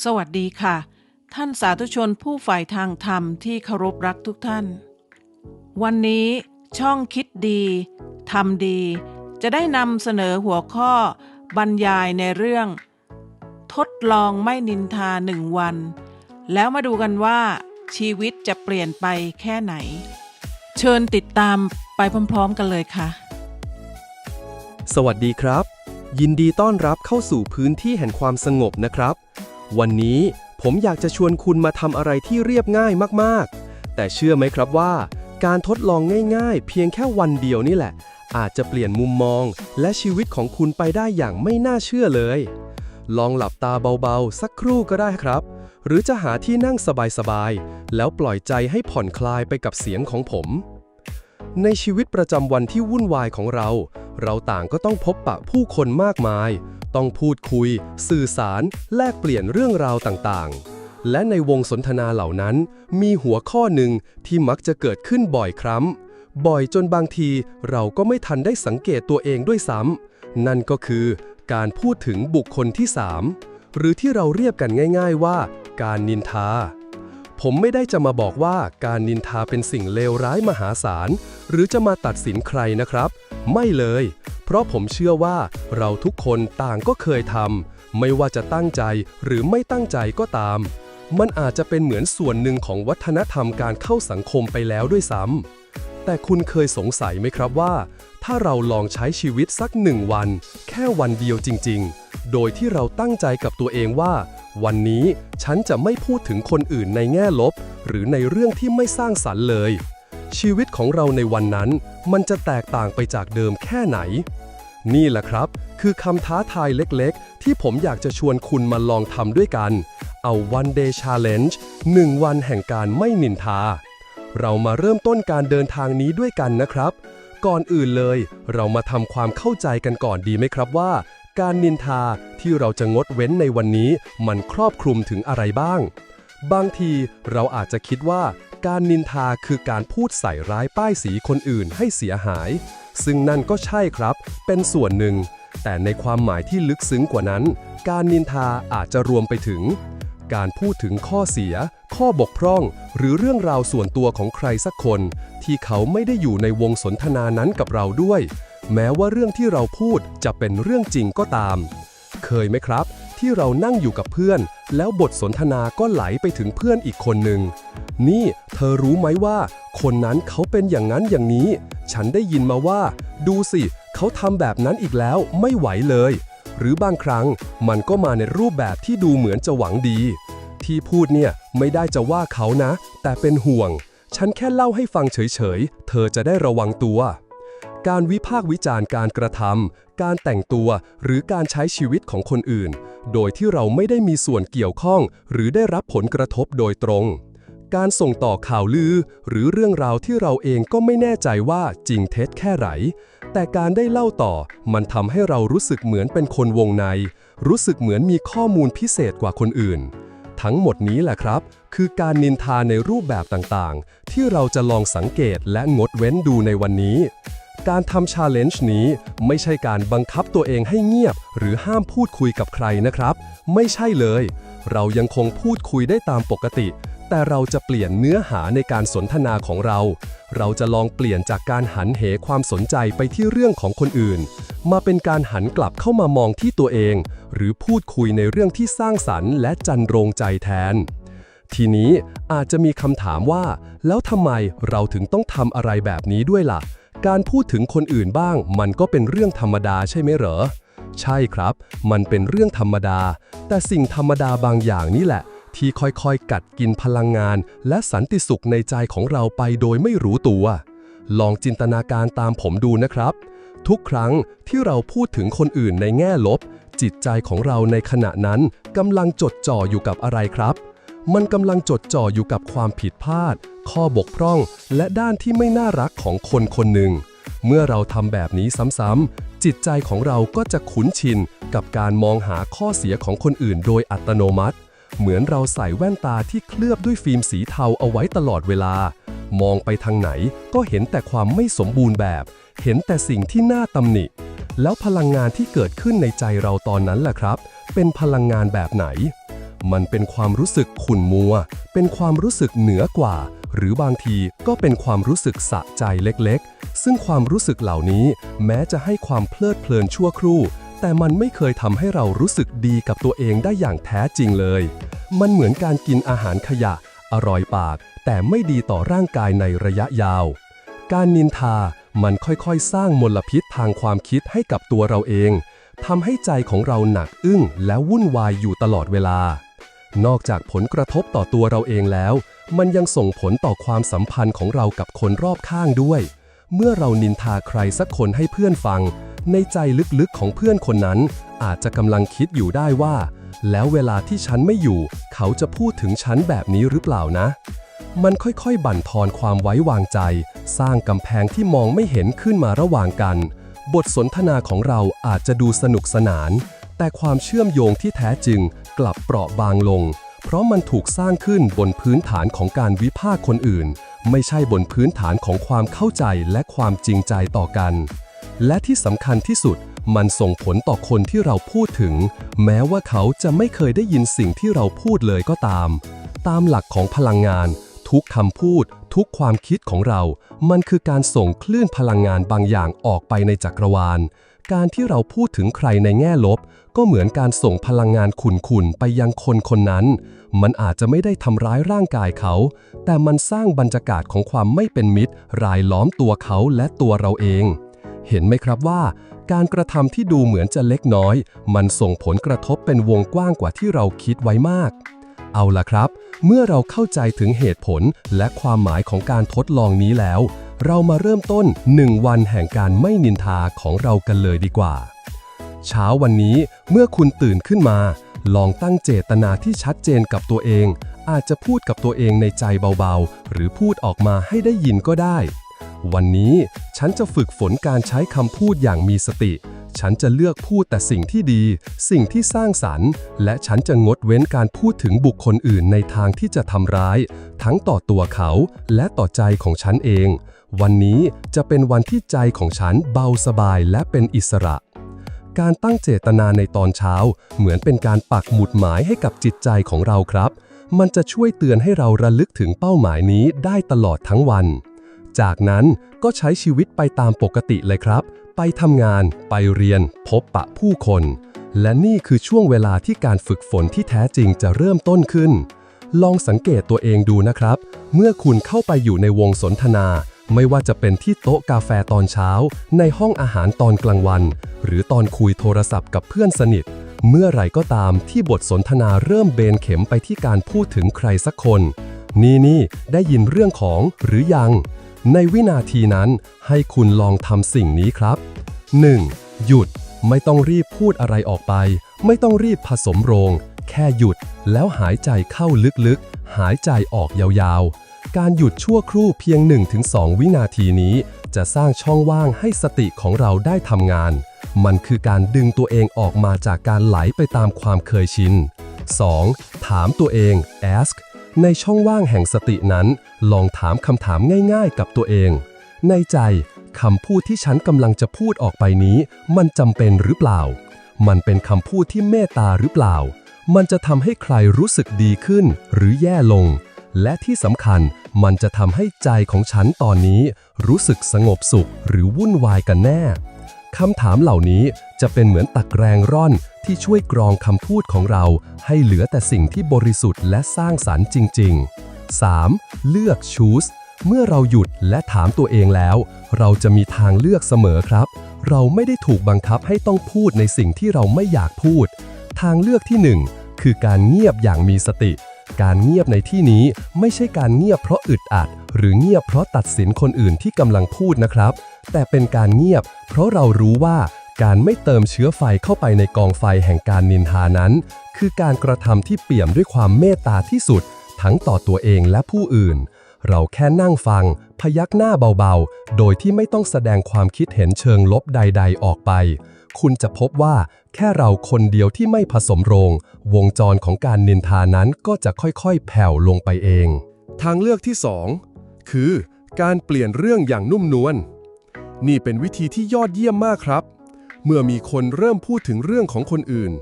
สวัสดีค่ะ ท่านสาธุชนผู้ฝ่ายทางธรรมที่เคารพรักทุกท่าน วันนี้ช่องคิดดีทำดี จะได้นำเสนอหัวข้อบรรยายในเรื่อง ทดลองไม่นินทาหนึ่งวัน แล้วมาดูกันว่า ชีวิตจะเปลี่ยนไปแค่ไหน เชิญติดตามไปพร้อมๆกันเลยค่ะ สวัสดีครับ ยินดีต้อนรับเข้าสู่พื้นที่แห่งความสงบนะครับ วันนี้ผมอยากจะชวนคุณมาทำอะไรที่เรียบง่ายมากๆ แต่เชื่อไหมครับว่า การทดลองง่ายๆ เพียงแค่วันเดียวนี่แหละ อาจจะเปลี่ยนมุมมอง และชีวิตของคุณไปได้อย่างไม่น่าเชื่อเลย ลองหลับตาเบาๆ สักครู่ก็ได้ครับ หรือจะหาที่นั่งสบายๆ แล้วปล่อยใจให้ผ่อนคลายไปกับเสียงของผม ในชีวิตประจำวันที่วุ่นวายของเรา เราต่างก็ต้องพบปะผู้คนมากมาย ต้องพูดคุย สื่อสาร แลกเปลี่ยนเรื่องราวต่างๆ และในวงสนทนาเหล่านั้น มีหัวข้อหนึ่งที่มักจะเกิดขึ้นบ่อยครั้ง บ่อยจนบางทีเราก็ไม่ทันได้สังเกตตัวเองด้วยซ้ำนั่นก็คือการพูดถึงบุคคลที่ 3 หรือที่เราเรียกกันง่าย ๆว่า การนินทา ผมไม่ได้จะมาบอกว่าการนินทาเป็นสิ่งเลวร้ายมหาศาล หรือจะมาตัดสินใครนะครับ ไม่เลย เพราะผมเชื่อว่าเราทุกคนต่างก็เคยทำไม่ว่าจะตั้งใจหรือไม่ตั้งใจก็ตาม มันอาจจะเป็นเหมือนส่วนหนึ่งของวัฒนธรรมการเข้าสังคมไปแล้วด้วยซ้ำแต่คุณเคยสงสัยไหมครับว่า ถ้าเราลองใช้ชีวิตสักหนึ่งวัน แค่วันเดียวจริง ๆ โดยที่เราตั้งใจกับตัวเองว่า วันนี้ฉันจะไม่พูดถึงคนอื่นในแง่ลบ หรือในเรื่องที่ไม่สร้างสรรค์เลย ชีวิตของเราในวันนั้น มันจะแตกต่างไปจากเดิมแค่ไหน นี่แหละครับ คือคำท้าทายเล็กๆ ที่ผมอยากจะชวนคุณมาลองทำด้วยกัน เอา one day challenge 1 วันแห่งการไม่นินทา เรามาเริ่มต้นการเดินทางนี้ด้วยกันนะครับ ก่อนอื่นเลย เรามาทำความเข้าใจกันก่อนดีไหมครับว่า การนินทาที่เราจะงดเว้นในวันนี้ มันครอบคลุมถึงอะไรบ้างบางทีเราอาจจะคิดว่า การนินทาคือการพูดใส่ร้ายป้ายสีคนอื่นให้เสียหาย ซึ่งนั่นก็ใช่ครับ เป็นส่วนหนึ่ง แต่ในความหมายที่ลึกซึ้งกว่านั้น การนินทาอาจจะรวมไปถึง การพูดถึงข้อเสีย ข้อบกพร่อง หรือเรื่องราวส่วนตัวของใครสักคน ที่เขาไม่ได้อยู่ในวงสนทนานั้นกับเราด้วย แม้ว่าเรื่องที่เราพูดจะเป็นเรื่องจริงก็ตาม เคยไหมครับ ที่เรานั่งอยู่กับเพื่อน แล้วบทสนทนาก็ไหลไปถึงเพื่อนอีกคนหนึ่ง นี่เธอรู้ไหมว่า คนนั้นเขาเป็นอย่างนั้นอย่างนี้ ฉันได้ยินมาว่า ดูสิ เขาทำแบบนั้นอีกแล้วไม่ไหวเลย หรือบางครั้งมันก็มาในรูปแบบที่ดูเหมือนจะหวังดี ที่พูดเนี่ยไม่ได้จะว่าเขานะ แต่เป็นห่วง ฉันแค่เล่าให้ฟังเฉยๆ เธอจะได้ระวังตัว การวิพากษ์วิจารณ์การกระทำการแต่งตัวหรือการใช้ชีวิตของคนอื่น โดยที่เราไม่ได้มีส่วนเกี่ยวข้อง หรือได้รับผลกระทบโดยตรง การส่งต่อข่าวลือ หรือเรื่องราวที่เราเองก็ไม่แน่ใจว่าจริงเท็จแค่ไหนแต่การได้เล่าต่อมันทำให้เรารู้สึกเหมือนเป็นคนวงใน รู้สึกเหมือนมีข้อมูลพิเศษกว่าคนอื่น ทั้งหมดนี้แหละครับ คือการนินทาในรูปแบบต่างๆ ที่เราจะลองสังเกตและงดเว้นดูในวันนี้ การทำชาเลนจ์นี้ไม่ใช่การบังคับตัวเองให้เงียบ หรือห้ามพูดคุยกับใครนะครับ ไม่ใช่เลย เรายังคงพูดคุยได้ตามปกติ แต่เราจะเปลี่ยนเนื้อหาในการสนทนาของเรา เราจะลองเปลี่ยนจากการหันเหความสนใจไปที่เรื่องของคนอื่น มาเป็นการหันกลับเข้ามามองที่ตัวเอง หรือพูดคุยในเรื่องที่สร้างสรรค์และจันโรงใจแทนทีนี้อาจจะมีคำถามว่า แล้วทำไมเราถึงต้องทำอะไรแบบนี้ด้วยล่ะ การพูดถึงคนอื่นบ้างมันก็เป็นเรื่องธรรมดาใช่ไหมเหรอ ใช่ครับ มันเป็นเรื่องธรรมดา แต่สิ่งธรรมดาบางอย่างนี่แหละ ที่ค่อยๆ กัดกินพลังงาน และสันติสุขในใจของเราไปโดยไม่รู้ตัว ลองจินตนาการตามผมดูนะครับ ทุกครั้งที่เราพูดถึงคนอื่นในแง่ลบ จิตใจของเราในขณะนั้นกำลังจดจ่ออยู่กับอะไรครับมันกำลังจดจ่ออยู่กับความผิดพลาด ข้อบกพร่อง และด้านที่ไม่น่ารักของคนคนหนึ่ง เมื่อเราทำแบบนี้ซ้ำๆ จิตใจของเราก็จะคุ้นชินกับการมองหาข้อเสียของคนอื่นโดยอัตโนมัติ เหมือนเราใส่แว่นตาที่เคลือบด้วยฟิล์มสีเทาเอาไว้ตลอดเวลา มองไปทางไหนก็เห็นแต่ความไม่สมบูรณ์แบบ เห็นแต่สิ่งที่น่าตำหนิ แล้วพลังงานที่เกิดขึ้นในใจเราตอนนั้นแหละครับ เป็นพลังงานแบบไหน มันเป็นความรู้สึกขุ่นมัว เป็นความรู้สึกเหนือกว่า หรือบางทีก็เป็นความรู้สึกสะใจเล็กๆ ซึ่งความรู้สึกเหล่านี้ แม้จะให้ความเพลิดเพลินชั่วครู่ แต่มันไม่เคยทำให้เรารู้สึกดีกับตัวเองได้อย่างแท้จริงเลย มันเหมือนการกินอาหารขยะ อร่อยปาก แต่ไม่ดีต่อร่างกายในระยะยาว การนินทา มันค่อยๆ สร้างมลพิษทางความคิดให้กับตัวเราเองทำให้ใจของเราหนักอึ้งและวุ่นวายอยู่ตลอดเวลา นอกจากผลกระทบต่อตัวเราเองแล้ว มันยังส่งผลต่อความสัมพันธ์ของเรากับคนรอบข้างด้วย เมื่อเรานินทาใครสักคนให้เพื่อนฟัง ในใจลึกๆของเพื่อนคนนั้น อาจจะกำลังคิดอยู่ได้ว่า แล้วเวลาที่ฉันไม่อยู่ เขาจะพูดถึงฉันแบบนี้หรือเปล่านะ มันค่อยๆ บั่นทอนความไว้วางใจ สร้างกำแพงที่มองไม่เห็นขึ้นมาระหว่างกัน บทสนทนาของเราอาจจะดูสนุกสนาน แต่ความเชื่อมโยงที่แท้จริง กลับเปราะบางลง เพราะมันถูกสร้างขึ้นบนพื้นฐานของการวิพากษ์คนอื่น ไม่ใช่บนพื้นฐานของความเข้าใจและความจริงใจต่อกัน และที่สำคัญที่สุดมันส่งผลต่อคนที่เราพูดถึง แม้ว่าเขาจะไม่เคยได้ยินสิ่งที่เราพูดเลยก็ตาม ตามหลักของพลังงาน ทุกคำพูด ทุกความคิดของเรา มันคือการส่งคลื่นพลังงานบางอย่างออกไปในจักรวาล การที่เราพูดถึงใครในแง่ลบ ก็เหมือนการส่งพลังงานขุ่นๆไปยังคนคนนั้น มันอาจจะไม่ได้ทำร้ายร่างกายเขา แต่มันสร้างบรรยากาศของความไม่เป็นมิตร รายล้อมตัวเขาและตัวเราเอง เห็นไหมครับว่า การกระทำที่ดูเหมือนจะเล็กน้อย มันส่งผลกระทบเป็นวงกว้างกว่าที่เราคิดไว้มาก เอาล่ะครับ เมื่อเราเข้าใจถึงเหตุผลและความหมายของการทดลองนี้แล้วเรามาเริ่มต้น 1 วันแห่งการไม่นินทาของเรากันเลยดีกว่า เช้าวันนี้เมื่อคุณตื่นขึ้นมา ลองตั้งเจตนาที่ชัดเจนกับตัวเอง อาจจะพูดกับตัวเองในใจเบาๆ หรือพูดออกมาให้ได้ยินก็ได้ วันนี้ฉันจะฝึกฝนการใช้คำพูดอย่างมีสติ ฉันจะเลือกพูดแต่สิ่งที่ดี สิ่งที่สร้างสรรค์ และฉันจะงดเว้นการพูดถึงบุคคลอื่นในทางที่จะทำร้าย ทั้งต่อตัวเขาและต่อใจของฉันเอง วันนี้จะเป็นวันที่ใจของฉันเบาสบายและเป็นอิสระ การตั้งเจตนาในตอนเช้า เหมือนเป็นการปักหมุดหมายให้กับจิตใจของเราครับ มันจะช่วยเตือนให้เราระลึกถึงเป้าหมายนี้ได้ตลอดทั้งวัน จากนั้นก็ใช้ชีวิตไปตามปกติเลยครับ ไปทำงาน ไปเรียน พบปะผู้คน และนี่คือช่วงเวลาที่การฝึกฝนที่แท้จริงจะเริ่มต้นขึ้น ลองสังเกตตัวเองดูนะครับ เมื่อคุณเข้าไปอยู่ในวงสนทนา ไม่ว่าจะเป็นที่โต๊ะกาแฟตอนเช้า ในห้องอาหารตอนกลางวัน หรือตอนคุยโทรศัพท์กับเพื่อนสนิท เมื่อไหร่ก็ตามที่บทสนทนาเริ่มเบนเข็มไปที่การพูดถึงใครสักคน นี่นี่ได้ยินเรื่องของหรือยัง ในวินาทีนั้นให้คุณลองทำสิ่งนี้ครับ 1. หยุด ไม่ต้องรีบพูดอะไรออกไป ไม่ต้องรีบผสมโรง แค่หยุดแล้วหายใจเข้าลึกๆ หายใจออกยาวๆ การหยุดชั่วครู่เพียง 1-2 วินาทีนี้ จะสร้างช่องว่างให้สติของเราได้ทำงาน มันคือการดึงตัวเองออกมาจากการไหลไปตามความเคยชิน 2. ถามตัวเอง ask ในช่องว่างแห่งสตินั้น ลองถามคำถามง่ายๆ กับตัวเอง ในใจคำพูดที่ฉันกำลังจะพูดออกไปนี้ มันจำเป็นหรือเปล่า มันเป็นคำพูดที่เมตตาหรือเปล่า มันจะทำให้ใครรู้สึกดีขึ้นหรือแย่ลง และที่สำคัญมันจะทำให้ใจของฉันตอนนี้ รู้สึกสงบสุขหรือวุ่นวายกันแน่คำถามเหล่านี้จะเป็นเหมือนตักแรงร่อนที่ช่วยกรองคำพูดของเรา ให้เหลือแต่สิ่งที่บริสุทธิ์และสร้างสรรค์จริง ๆ 3. เลือก choose เมื่อเราหยุดและถามตัวเองแล้ว เราจะมีทางเลือกเสมอครับ เราไม่ได้ถูกบังคับให้ต้องพูดในสิ่งที่เราไม่อยากพูด ทางเลือกที่หนึ่งคือการเงียบอย่างมีสติ การเงียบในที่นี้ไม่ใช่การเงียบเพราะอึดอัด หรือเงียบเพราะตัดสินคนอื่นที่กำลังพูดนะครับ แต่เป็นการเงียบ เพราะเรารู้ว่าการไม่เติมเชื้อไฟเข้าไปในกองไฟแห่งการนินทานั้น คือการกระทำที่เปี่ยมด้วยความเมตตาที่สุด ทั้งต่อตัวเองและผู้อื่น เราแค่นั่งฟัง พยักหน้าเบาๆ โดยที่ไม่ต้องแสดงความคิดเห็นเชิงลบใด ๆ ออกไป คุณจะพบว่า แค่เราคนเดียวที่ไม่ผสมโรง วงจรของการนินทานั้นก็จะค่อยๆ แผ่วลงไปเอง ทางเลือกที่ 2 คือ การเปลี่ยนเรื่องอย่างนุ่มนวลนี่เป็นวิธีที่ยอดเยี่ยมมากครับ เมื่อมีคนเริ่มพูดถึงเรื่องของคนอื่น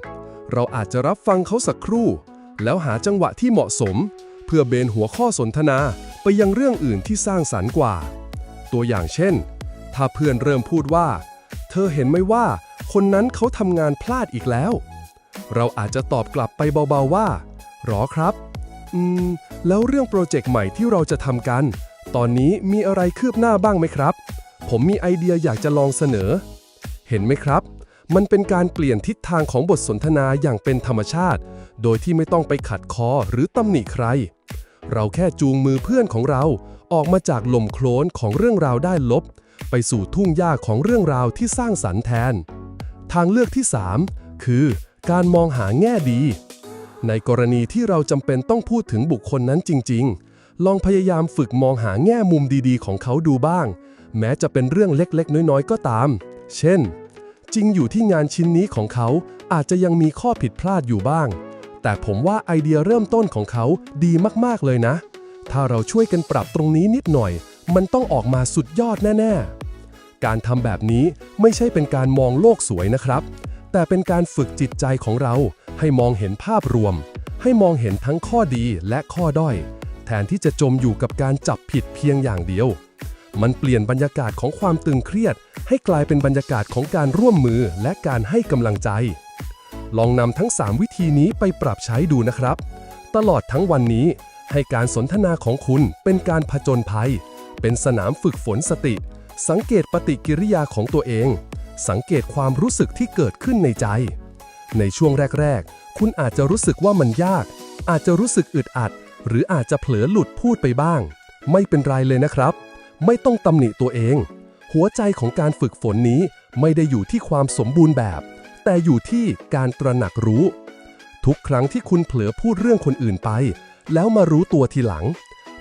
เราอาจจะรับฟังเขาสักครู่ แล้วหาจังหวะที่เหมาะสม เพื่อเบนหัวข้อสนทนาไปยังเรื่องอื่นที่สร้างสรรค์กว่า ตัวอย่างเช่น ถ้าเพื่อนเริ่มพูดว่า เธอเห็นไหมว่า คนนั้นเขาทำงานพลาดอีกแล้ว เราอาจจะตอบกลับไปเบาๆว่า หรอครับ อืม แล้วเรื่องโปรเจกต์ใหม่ที่เราจะทำกัน ตอนนี้มีอะไรคืบหน้าบ้างไหมครับ ผมมีไอเดียอยากจะลองเสนอ เห็นไหมครับ มันเป็นการเปลี่ยนทิศทางของบทสนทนาอย่างเป็นธรรมชาติ โดยที่ไม่ต้องไปขัดคอหรือตำหนิใคร เราแค่จูงมือเพื่อนของเรา ออกมาจากลมโคลนของเรื่องราวได้ลบ ไปสู่ทุ่งหญ้าของเรื่องราวที่สร้างสรรค์แทน ทางเลือกที่ 3 คือ การมองหาแง่ดี ในกรณีที่เราจำเป็นต้องพูดถึงบุคคลนั้นจริง ๆ ลองพยายามฝึกมองหาแง่มุมดีๆ ของเขาดูบ้าง แม้จะเป็นเรื่องเล็กๆ น้อยๆ ก็ตาม เช่น จริงอยู่ที่งานชิ้นนี้ของเขาอาจจะยังมีข้อผิดพลาดอยู่บ้าง แต่ผมว่าไอเดียเริ่มต้นของเขาดีมากๆเลยนะ ถ้าเราช่วยกันปรับตรงนี้นิดหน่อย มันต้องออกมาสุดยอดแน่ ๆ การทำแบบนี้ไม่ใช่เป็นการมองโลกสวยนะครับ แต่เป็นการฝึกจิตใจของเราให้มองเห็นภาพรวม ให้มองเห็นทั้งข้อดีและข้อด้อย แทนที่จะจมอยู่กับการจับผิดเพียงอย่างเดียว มันเปลี่ยนบรรยากาศของความตึงเครียด ให้กลายเป็นบรรยากาศของการร่วมมือและการให้กำลังใจ ลองนำทั้ง 3 วิธีนี้ไปปรับใช้ดูนะครับ ตลอดทั้งวันนี้ ให้การสนทนาของคุณเป็นการผจญภัย เป็นสนามฝึกฝนสติ สังเกตปฏิกิริยาของตัวเอง สังเกตความรู้สึกที่เกิดขึ้นในใจ ในช่วงแรก ๆ คุณอาจจะรู้สึกว่ามันยาก อาจจะรู้สึกอึดอัด หรืออาจจะเผลอหลุดพูดไปบ้าง ไม่เป็นไรเลยนะครับ ไม่ต้องตำหนิตัวเอง หัวใจของการฝึกฝนนี้ไม่ได้อยู่ที่ความสมบูรณ์แบบ แต่อยู่ที่การตระหนักรู้ ทุกครั้งที่คุณเผลอพูดเรื่องคนอื่นไป แล้วมารู้ตัวทีหลัง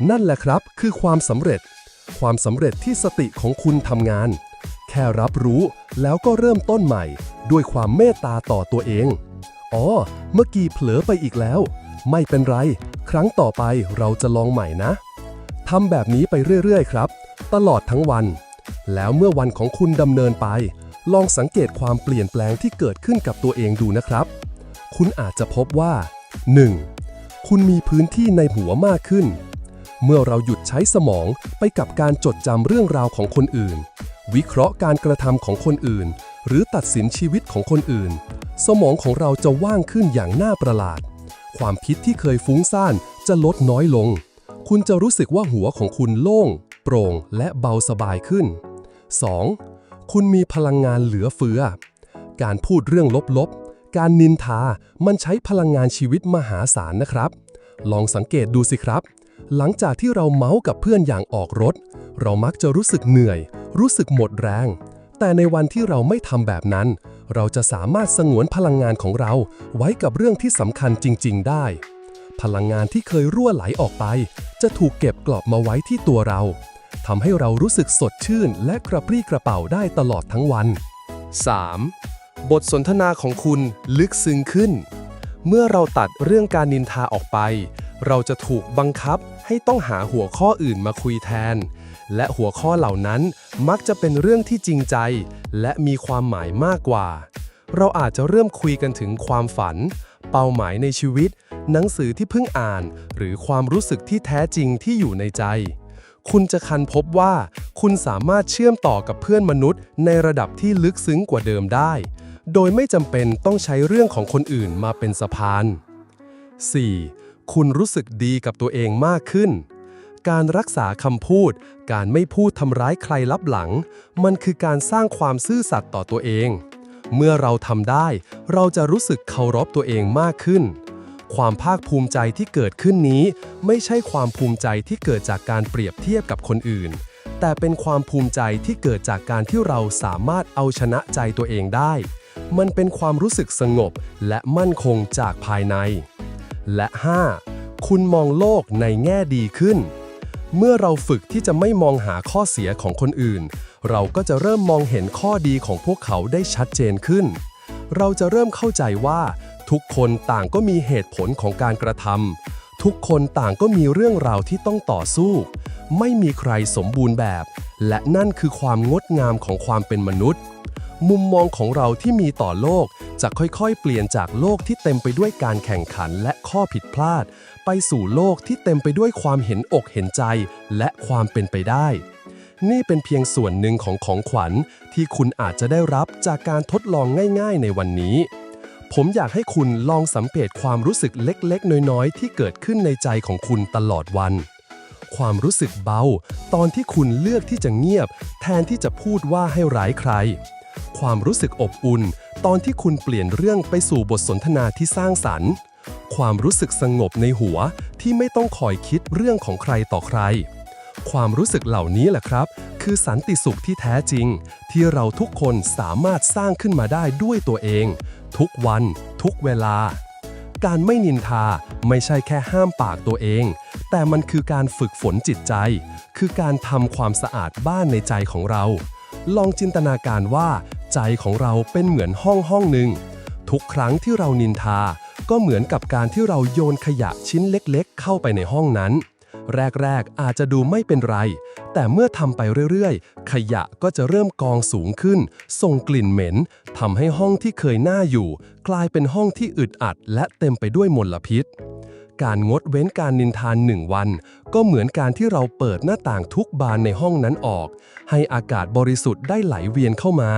นั่นแหละครับคือความสำเร็จ ความสำเร็จที่สติของคุณทำงาน แค่รับรู้แล้วก็เริ่มต้นใหม่ ด้วยความเมตตาต่อตัวเอง อ๋อ เมื่อกี้เผลอไปอีกแล้ว ไม่เป็นไร ครั้งต่อไปเราจะลองใหม่นะทำแบบนี้ไปเรื่อยๆ ครับ ตลอดทั้งวัน แล้วเมื่อวันของคุณดำเนินไป ลองสังเกตความเปลี่ยนแปลงที่เกิดขึ้นกับตัวเองดูนะครับ คุณอาจจะพบว่า 1. คุณมีพื้นที่ในหัวมากขึ้น เมื่อเราหยุดใช้สมองไปกับการจดจำเรื่องราวของคนอื่น วิเคราะห์การกระทำของคนอื่น หรือตัดสินชีวิตของคนอื่น สมองของเราจะว่างขึ้นอย่างน่าประหลาด ความคิดที่เคยฟุ้งซ่านจะลดน้อยลง คุณจะรู้สึกว่าหัวของคุณโล่ง โปร่ง และเบาสบายขึ้น 2. คุณมีพลังงานเหลือเฟือ การพูดเรื่องลบๆ การนินทา มันใช้พลังงานชีวิตมหาศาลนะครับ ลองสังเกตดูสิครับ หลังจากที่เราเมาส์กับเพื่อนอย่างออกรถ เรามักจะรู้สึกเหนื่อย รู้สึกหมดแรง แต่ในวันที่เราไม่ทำแบบนั้น เราจะสามารถสงวนพลังงานของเราไว้กับเรื่องที่สำคัญจริง ๆ ได้ พลังงานที่เคยรั่วไหลออกไป จะถูกเก็บกลอบมาไว้ที่ตัวเราทำให้เรารู้สึกสดชื่น และกระปรี้กระเป๋าได้ตลอดทั้งวัน 3. บทสนทนาของคุณลึกซึ้งขึ้น เมื่อเราตัดเรื่องการนินทาออกไป เราจะถูกบังคับให้ต้องหาหัวข้ออื่นมาคุยแทน และหัวข้อเหล่านั้นมักจะเป็นเรื่องที่จริงใจ และมีความหมายมากกว่า เราอาจจะเริ่มคุยกันถึงความฝัน เป้าหมายในชีวิต หนังสือที่เพิ่งอ่าน หรือความรู้สึกที่แท้จริงที่อยู่ในใจ คุณจะคันพบว่า คุณสามารถเชื่อมต่อกับเพื่อนมนุษย์ ในระดับที่ลึกซึ้งกว่าเดิมได้ โดยไม่จำเป็นต้องใช้เรื่องของคนอื่นมาเป็นสะพาน 4. คุณรู้สึกดีกับตัวเองมากขึ้น การรักษาคำพูด การไม่พูดทำร้ายใครลับหลัง มันคือการสร้างความซื่อสัตย์ต่อตัวเอง เมื่อเราทำได้ เราจะรู้สึกเคารพตัวเองมากขึ้น ความภาคภูมิใจที่เกิดขึ้นนี้ ไม่ใช่ความภูมิใจที่เกิดจากการเปรียบเทียบกับคนอื่น แต่เป็นความภูมิใจที่เกิดจากการที่เราสามารถเอาชนะใจตัวเองได้มันเป็นความรู้สึกสงบและมั่นคงจากภายใน และ 5. คุณมองโลกในแง่ดีขึ้น เมื่อเราฝึกที่จะไม่มองหาข้อเสียของคนอื่น เราก็จะเริ่มมองเห็นข้อดีของพวกเขาได้ชัดเจนขึ้น เราจะเริ่มเข้าใจว่า ทุกคนต่างก็มีเหตุผลของการกระทำทุกคนต่างก็มีเรื่องราวที่ต้องต่อสู้ ไม่มีใครสมบูรณ์แบบ และนั่นคือความงดงามของความเป็นมนุษย์ มุมมองของเราที่มีต่อโลก จะค่อยๆ เปลี่ยนจากโลกที่เต็มไปด้วยการแข่งขันและข้อผิดพลาด ไปสู่โลกที่เต็มไปด้วยความเห็นอกเห็นใจ และความเป็นไปได้ นี่เป็นเพียงส่วนหนึ่งของของขวัญที่คุณอาจจะได้รับจากการทดลองง่าย ๆ ในวันนี้ ผมอยากให้คุณลองสังเกตความรู้สึกเล็กๆ น้อยๆ ที่เกิดขึ้นในใจของคุณตลอดวันความรู้สึกเบา ตอนที่คุณเลือกที่จะเงียบ แทนที่จะพูดว่าให้ร้ายใคร ความรู้สึกอบอุ่น ตอนที่คุณเปลี่ยนเรื่องไปสู่บทสนทนาที่สร้างสรรค์ ความรู้สึกสงบในหัวที่ไม่ต้องคอยคิดเรื่องของใครต่อใคร ความรู้สึกเหล่านี้แหละครับ คือสันติสุขที่แท้จริง ที่เราทุกคนสามารถสร้างขึ้นมาได้ด้วยตัวเอง ทุกวัน ทุกเวลา การไม่นินทาไม่ใช่แค่ห้ามปากตัวเอง แต่มันคือการฝึกฝนจิตใจ คือการทำความสะอาดบ้านในใจของเราลองจินตนาการว่า ใจของเราเป็นเหมือนห้องห้องหนึ่ง ทุกครั้งที่เรานินทา ก็เหมือนกับการที่เราโยนขยะชิ้นเล็กๆ เข้าไปในห้องนั้น แรกๆ อาจจะดูไม่เป็นไร แต่เมื่อทำไปเรื่อยๆ ขยะก็จะเริ่มกองสูงขึ้น ส่งกลิ่นเหม็นทำให้ห้องที่เคยน่าอยู่ กลายเป็นห้องที่อึดอัด และเต็มไปด้วยมลพิษการงดเว้นการนินทานหนึ่งวัน ก็เหมือนการที่เราเปิดหน้าต่างทุกบานในห้องนั้นออก ให้อากาศบริสุทธิ์ได้ไหลเวียนเข้ามา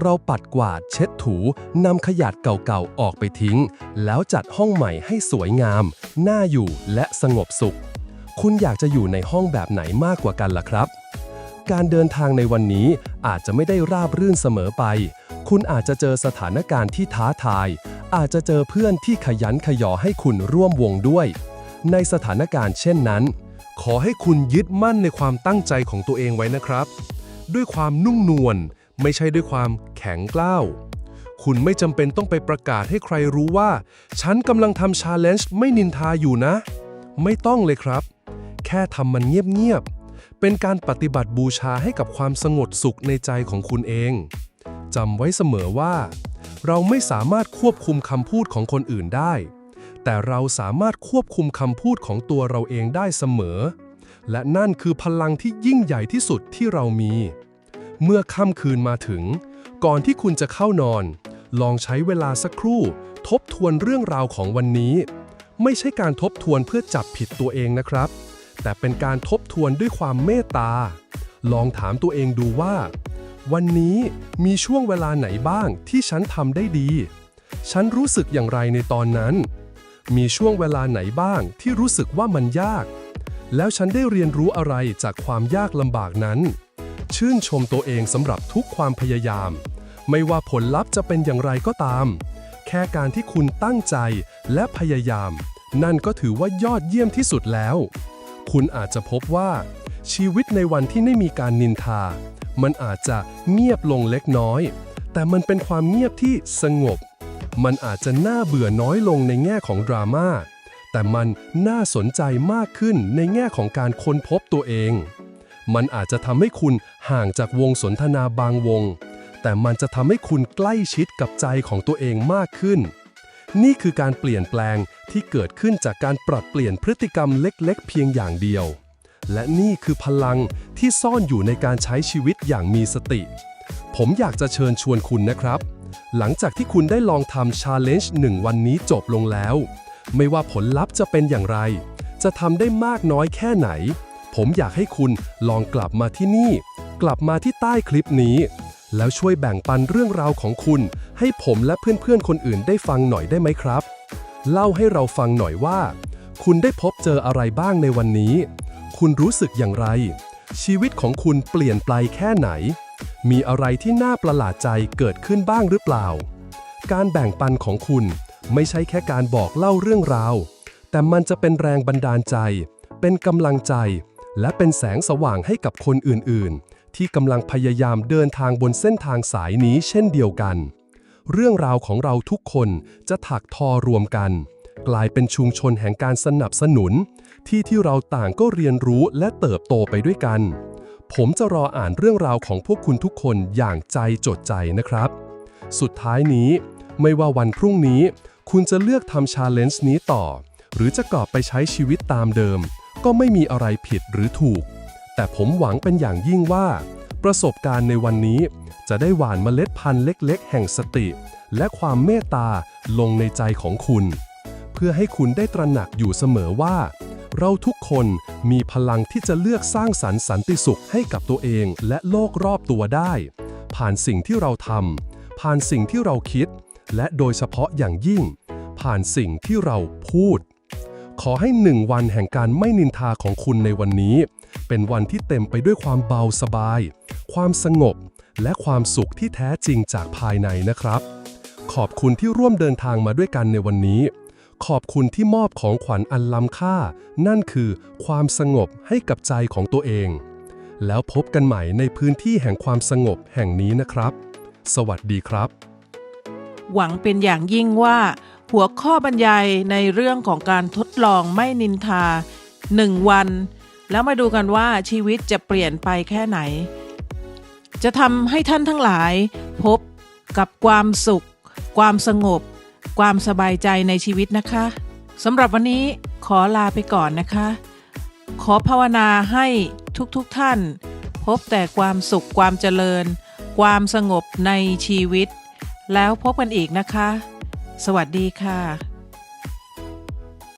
เราปัดกวาดเช็ดถูนำขยะเก่าๆออกไปทิ้ง แล้วจัดห้องใหม่ให้สวยงาม น่าอยู่และสงบสุข คุณอยากจะอยู่ในห้องแบบไหนมากกว่ากันล่ะครับ การเดินทางในวันนี้อาจจะไม่ได้ราบรื่นเสมอไป คุณอาจจะเจอสถานการณ์ที่ท้าทาย อาจจะเจอเพื่อนที่ขยันขยอให้คุณร่วมวงด้วย ในสถานการณ์เช่นนั้นขอให้คุณยึดมั่นในความตั้งใจของตัวเองไว้นะครับ ด้วยความนุ่มนวล ไม่ใช่ด้วยความแข็งกล้าว คุณไม่จำเป็นต้องไปประกาศให้ใครรู้ว่า ฉันกำลังทำชาเลนจ์ไม่นินทาอยู่นะ ไม่ต้องเลยครับ แค่ทำมันเงียบๆ เป็นการปฏิบัติบูชาให้กับความสงบสุขในใจของคุณเองจำไว้เสมอว่า เราไม่สามารถควบคุมคำพูดของคนอื่นได้ แต่เราสามารถควบคุมคำพูดของตัวเราเองได้เสมอ และนั่นคือพลังที่ยิ่งใหญ่ที่สุดที่เรามี เมื่อค่ำคืนมาถึง ก่อนที่คุณจะเข้านอน ลองใช้เวลาสักครู่ ทบทวนเรื่องราวของวันนี้ ไม่ใช่การทบทวนเพื่อจับผิดตัวเองนะครับ แต่เป็นการทบทวนด้วยความเมตตา ลองถามตัวเองดูว่า วันนี้มีช่วงเวลาไหนบ้างที่ฉันทำได้ดี ฉันรู้สึกอย่างไรในตอนนั้น มีช่วงเวลาไหนบ้างที่รู้สึกว่ามันยาก แล้วฉันได้เรียนรู้อะไรจากความยากลำบากนั้น ชื่นชมตัวเองสำหรับทุกความพยายาม ไม่ว่าผลลัพธ์จะเป็นอย่างไรก็ตาม แค่การที่คุณตั้งใจและพยายาม นั่นก็ถือว่ายอดเยี่ยมที่สุดแล้ว คุณอาจจะพบว่า ชีวิตในวันที่ไม่มีการนินทา มันอาจจะเงียบลงเล็กน้อย แต่มันเป็นความเงียบที่สงบ มันอาจจะน่าเบื่อน้อยลงในแง่ของดราม่าแต่มันน่าสนใจมากขึ้นในแง่ของการค้นพบตัวเอง มันอาจจะทำให้คุณห่างจากวงสนทนาบางวง แต่มันจะทำให้คุณใกล้ชิดกับใจของตัวเองมากขึ้น นี่คือการเปลี่ยนแปลงที่เกิดขึ้นจากการปรับเปลี่ยนพฤติกรรมเล็กๆ เพียงอย่างเดียว และนี่คือพลังที่ซ่อนอยู่ในการใช้ชีวิตอย่างมีสติ ผมอยากจะเชิญชวนคุณนะครับ หลังจากที่คุณได้ลองทำ Challenge 1วันนี้จบลงแล้ว ไม่ว่าผลลัพธ์จะเป็นอย่างไร จะทำได้มากน้อยแค่ไหน ผมอยากให้คุณลองกลับมาที่นี่ กลับมาที่ใต้คลิปนี้ แล้วช่วยแบ่งปันเรื่องราวของคุณ ให้ผมและเพื่อนๆคนอื่นได้ฟังหน่อยได้ไหมครับ เล่าให้เราฟังหน่อยว่า คุณได้พบเจออะไรบ้างในวันนี้ คุณรู้สึกอย่างไร ชีวิตของคุณเปลี่ยนไปแค่ไหน มีอะไรที่น่าประหลาดใจเกิดขึ้นบ้างหรือเปล่า การแบ่งปันของคุณไม่ใช่แค่การบอกเล่าเรื่องราว แต่มันจะเป็นแรงบันดาลใจ เป็นกำลังใจ และเป็นแสงสว่างให้กับคนอื่นๆ ที่กำลังพยายามเดินทางบนเส้นทางสายนี้เช่นเดียวกัน เรื่องราวของเราทุกคนจะถักทอรวมกัน กลายเป็นชุมชนแห่งการสนับสนุน ที่ที่เราต่างก็เรียนรู้และเติบโตไปด้วยกัน ผมจะรออ่านเรื่องราวของพวกคุณทุกคนอย่างใจจดใจนะครับ สุดท้ายนี้ ไม่ว่าวันพรุ่งนี้ คุณจะเลือกทำชาเลนจ์นี้ต่อ หรือจะกลับไปใช้ชีวิตตามเดิม ก็ไม่มีอะไรผิดหรือถูก แต่ผมหวังเป็นอย่างยิ่งว่า ประสบการณ์ในวันนี้จะได้หว่านเมล็ดพันธุ์เล็กๆ แห่งสติ และความเมตตาลงในใจของคุณ เพื่อให้คุณได้ตระหนักอยู่เสมอว่า เราทุกคนมีพลังที่จะเลือกสร้างสรรค์สันติสุขให้กับตัวเองและโลกรอบตัวได้ ผ่านสิ่งที่เราทำผ่านสิ่งที่เราคิด และโดยเฉพาะอย่างยิ่ง ผ่านสิ่งที่เราพูด ขอให้หนึ่งวันแห่งการไม่นินทาของคุณในวันนี้ เป็นวันที่เต็มไปด้วยความเบาสบาย ความสงบ และความสุขที่แท้จริงจากภายในนะครับ ขอบคุณที่ร่วมเดินทางมาด้วยกันในวันนี้ ขอบคุณที่มอบของขวัญอันล้ำค่า นั่นคือความสงบให้กับใจของตัวเอง แล้วพบกันใหม่ในพื้นที่แห่งความสงบแห่งนี้นะครับ สวัสดีครับ หวังเป็นอย่างยิ่งว่าหัวข้อบรรยายในเรื่องของการท ลองไม่นินทาหนึ่งวัน แล้วมาดูกันว่าชีวิตจะเปลี่ยนไปแค่ไหน จะทำให้ท่านทั้งหลาย พบกับความสุข ความสงบ ความสบายใจในชีวิตนะคะสำหรับวันนี้ขอลาไปก่อนนะคะ ขอภาวนาให้ทุกๆทท่าน พบแต่ความสุขความเจริญ ความสงบในชีวิต แล้วพบกันอีกนะคะ สวัสดีค่ะ